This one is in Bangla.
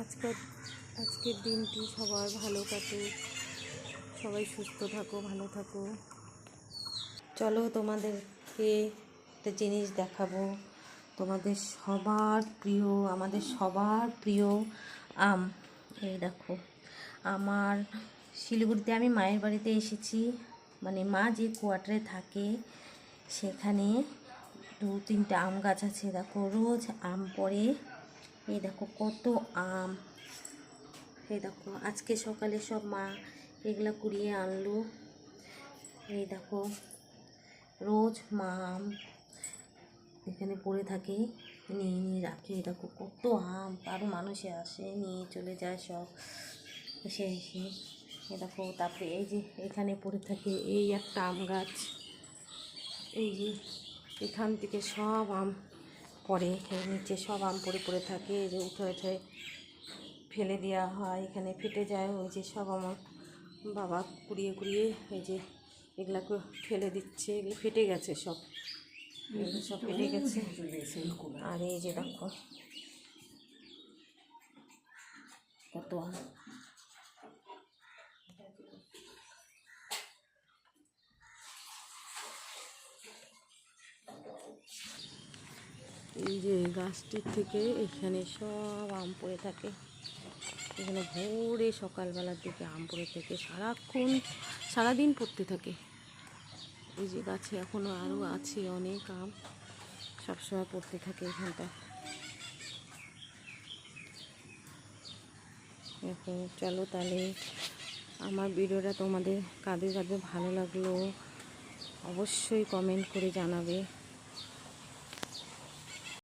আজকের আজকের দিনটি সবার ভালো কাটুক। সবাই সুস্থ থাকো, ভালো থাকো। চলো তোমাদেরকে একটা জিনিস দেখাবো। তোমাদের সবার প্রিয়, আমাদের সবার প্রিয় আম। এই দেখো, আমার শিলিগুড়িতে আমি মায়ের বাড়িতে এসেছি। মানে মা যে কোয়ার্টারে থাকে, সেখানে দু তিনটা আম গাছ আছে। দেখো, রোজ আম পড়ে। এই দেখো কত আম। এই দেখো, আজকে সকালে সব মা এগুলা কুড়িয়ে আনলো। এই দেখো, রোজ মা আম এখানে পড়ে থাকে। নিয়ে নিয়ে রাখে। এই দেখো কত আম আরও মানুষে আসে, নিয়ে চলে যায় সব। এসে এসে এ দেখো, তারপরে এই যে এখানে পড়ে থাকে এই একটা আম গাছ। এই যে এখান থেকে সব আম পড়ে এর নিচে সব আম পড়ে পড়ে থাকে, এই যে উঠে উঠে ফেলে দেওয়া হয়, এখানে ফেটে যায়, ওই যে সব আমার বাবা কুড়িয়ে কুড়িয়ে এই যে এগুলাকে ফেলে দিচ্ছে, এগুলো ফেটে গেছে সব। সব ফেটে গেছে। আর এই যে দেখো। কত এই যে গাছটির থেকে এখানে সব আম পড়ে থাকে। এখানে ভোরে সকালবেলার দিকে আম পড়ে থাকে, সারাক্ষণ, সারাদিন পড়তে থাকে। এই যে গাছে এখনও আরও আছে অনেক আম, সবসময় পড়তে থাকে এখানটা এখন চলো তাহলে আমার ভিডিওটা তোমাদের কাদের কাদের ভালো লাগল, অবশ্যই কমেন্ট করে জানাবে।